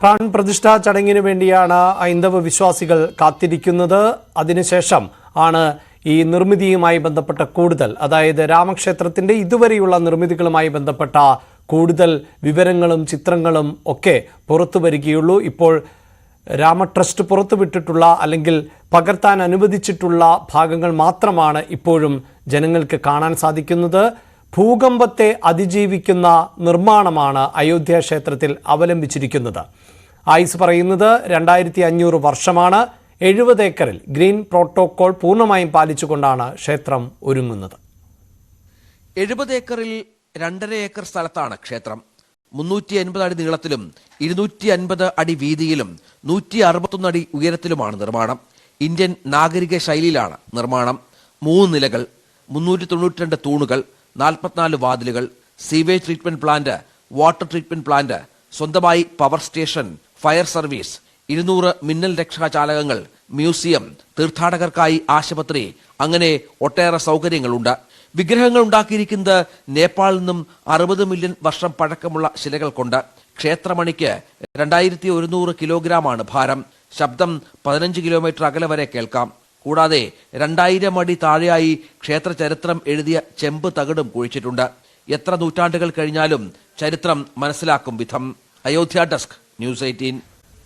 PRAN പ്രതിഷ്ഠാ ചടങ്ങിന് വേണ്ടിയാണ് ഹൈന്ദവ വിശ്വാസികൾ കാത്തിരിക്കുന്നത്. അതിനുശേഷം ആണ് ഈ നിർമ്മിതിയുമായി ബന്ധപ്പെട്ട കൂടുതൽ. അതായത് രാമക്ഷേത്രത്തിന്റെ ഇതുവരെയുള്ള നിർമ്മിതികളുമായി ബന്ധപ്പെട്ട കൂടുതൽ വിവരങ്ങളും ചിത്രങ്ങളും ഒക്കെ പുറത്തു വരികയുള്ളൂ. ഇപ്പോൾ രാമ ട്രസ്റ്റ് പുറത്തുവിട്ടിട്ടുള്ള അല്ലെങ്കിൽ പകർത്താൻ അനുവദിച്ചിട്ടുള്ള ഭാഗങ്ങൾ മാത്രമാണ് ഇപ്പോഴും ജനങ്ങൾക്ക് കാണാൻ സാധിക്കുന്നത്. ഭൂകമ്പത്തെ അതിജീവിക്കുന്ന നിർമ്മാണമാണ് അയോധ്യ ക്ഷേത്രത്തിൽ അവലംബിച്ചിരിക്കുന്നത്. ആയിസ് പറയുന്നത് രണ്ടായിരത്തി അഞ്ഞൂറ് വർഷമാണ്. എഴുപത് ഏക്കറിൽ ഗ്രീൻ പ്രോട്ടോകോൾ പൂർണമായും പാലിച്ചുകൊണ്ടാണ് ക്ഷേത്രം ഒരുങ്ങുന്നത്. എഴുപത് ഏക്കറിൽ രണ്ടര ഏക്കർ സ്ഥലത്താണ് ക്ഷേത്രം. മുന്നൂറ്റി അൻപത് അടി നീളത്തിലും ഇരുന്നൂറ്റി അൻപത് അടി വീതിയിലും നൂറ്റി അറുപത്തൊന്ന് അടി ഉയരത്തിലുമാണ് നിർമ്മാണം. ഇന്ത്യൻ നാഗരിക ശൈലിയിലാണ് നിർമ്മാണം. മൂന്ന് നിലകൾ മുന്നൂറ്റി തൊണ്ണൂറ്റി രണ്ട് തൂണുകൾ നാൽപ്പത്തിനാല് വാതിലുകൾ sewage treatment plant water treatment plant സ്വന്തമായി പവർ സ്റ്റേഷൻ ഫയർ സർവീസ് ഇരുന്നൂറ് മിന്നൽ രക്ഷാചാലകങ്ങൾ മ്യൂസിയം തീർത്ഥാടകർക്കായി ആശുപത്രി അങ്ങനെ ഒട്ടേറെ സൗകര്യങ്ങളുണ്ട്. വിഗ്രഹങ്ങൾ ഉണ്ടാക്കിയിരിക്കുന്നത് നേപ്പാളിൽ നിന്നും അറുപത് മില്യൺ വർഷം പഴക്കമുള്ള ശിലകൾ കൊണ്ട് ക്ഷേത്രമണിക്ക് രണ്ടായിരത്തി ഒരുന്നൂറ് കിലോഗ്രാമാണ് ഭാരം. ശബ്ദം പതിനഞ്ച് കിലോമീറ്റർ അകലെ വരെ കേൾക്കാം. കൂടാതെ രണ്ടായിരം അടി താഴെയായി ക്ഷേത്ര ചരിത്രം എഴുതിയ ചെമ്പ് തകിടും കുഴിച്ചിട്ടുണ്ട്. എത്ര നൂറ്റാണ്ടുകൾ കഴിഞ്ഞാലും ചരിത്രം മനസ്സിലാക്കും വിധം. Ayodhya desk news eighteen.